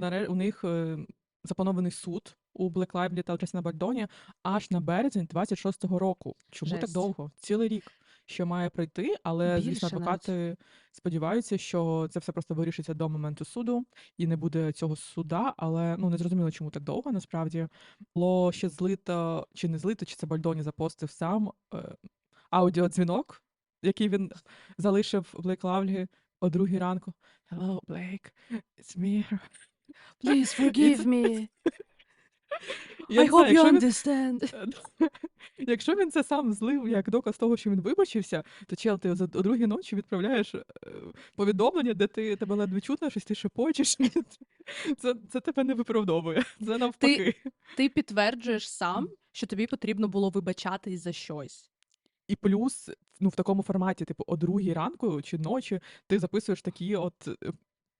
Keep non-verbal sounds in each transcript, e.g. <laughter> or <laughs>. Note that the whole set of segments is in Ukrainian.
що у них е, запланований суд у Блек Лайвлі та Джастіна Бальдоні аж на березень 26-го року. Чому так довго? Цілий рік. Що має пройти, але звісно, Більше навіть. сподіваються, що це все просто вирішиться до моменту суду і не буде цього суда. Але ну не зрозуміло, чому так довго. Насправді було ще злито чи не злито, чи це Бальдоні запостив сам е, аудіодзвінок, який він залишив в Блейк Лавлі о другій ранку. Hello, Blake, it's me. Please forgive me. Я I не знаю, hope you якщо він- understand. <laughs> Якщо він це сам злив як доказ того, що він вибачився, то чел, ти за о другій ночі відправляєш е, повідомлення, де ти тебе ледве чутно, щось ти шепочеш. <laughs> Це, це тебе не виправдовує. Це навпаки. Ти підтверджуєш сам, що тобі потрібно було вибачатись за щось. І плюс, ну, в такому форматі, типу, о другій ранку чи ночі ти записуєш такі от е,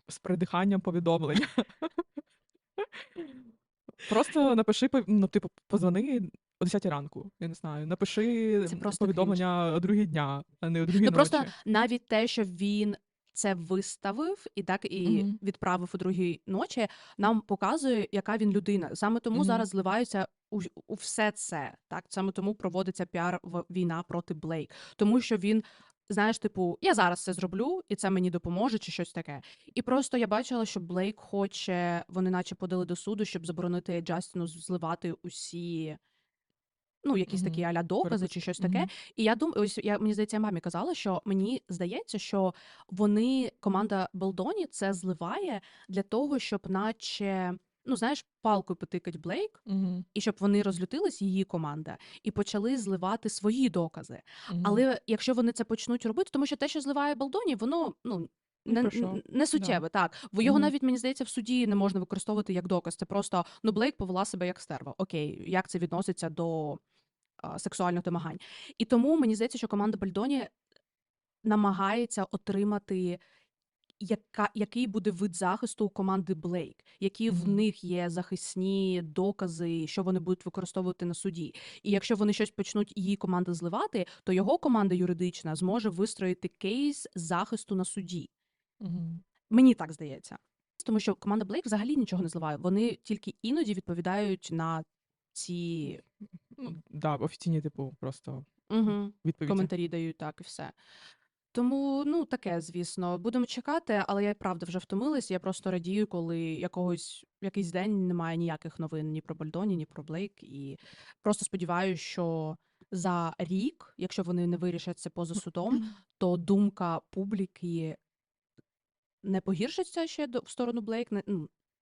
з придиханням повідомлення. <laughs> Просто напиши, пов- ну, типу, позвони о 10 ранку. Я не знаю. Напиши Це просто повідомлення о другій дня, а не о другій Ну ночі. просто навіть те, що він це виставив і так і Мгм. відправив у другій ночі, нам показує, яка він людина. Саме тому Мгм. зараз зливаються у, у все це. Так саме тому проводиться піар війна проти Блейк, тому що він. Знаєш, типу, я зараз це зроблю, і це мені допоможе, чи щось таке. І просто я бачила, що Блейк хоче, вони наче подали до суду, щоб заборонити Джастіну зливати усі, ну, якісь такі аля докази, чи щось таке. Мгм. І я думаю, ось я мені здається, я мамі казала, що мені здається, що вони, команда Белдоні, це зливає для того, щоб, наче, ну знаєш, палкою потикать Блейк, Мгм. і щоб вони розлютились, її команда, і почали зливати свої докази. Мгм. Але якщо вони це почнуть робити, тому що те, що зливає Белдоні, воно ну. Ну, Не, про що? не суттєве, так. Бо його Мгм. навіть, мені здається, в суді не можна використовувати як доказ. Це просто ну Блейк повела себе як стерва. Окей, як це відноситься до а, сексуальних домагань. І тому мені здається, що команда Бальдоні намагається отримати. Яка, який буде вид захисту у команди Блейк, які в них є захисні докази, що вони будуть використовувати на суді. І якщо вони щось почнуть її команда зливати, то його команда юридична зможе вистроїти кейс захисту на суді. Мгм. Мені так здається. Тому що команда Блейк взагалі нічого не зливає. Вони тільки іноді відповідають на ці Ну, да, офіційні, типу, просто угу. відповіді. коментарі дають так і все. Тому, ну, таке, звісно, будемо чекати, але я правда вже втомилась. Я просто радію, коли якогось якийсь день немає ніяких новин ні про Бальдоні, ні про Блейк. І просто сподіваюся, що за рік, якщо вони не вирішать це поза судом, то думка публіки не погіршиться ще до в сторону Блейк. Не, ну,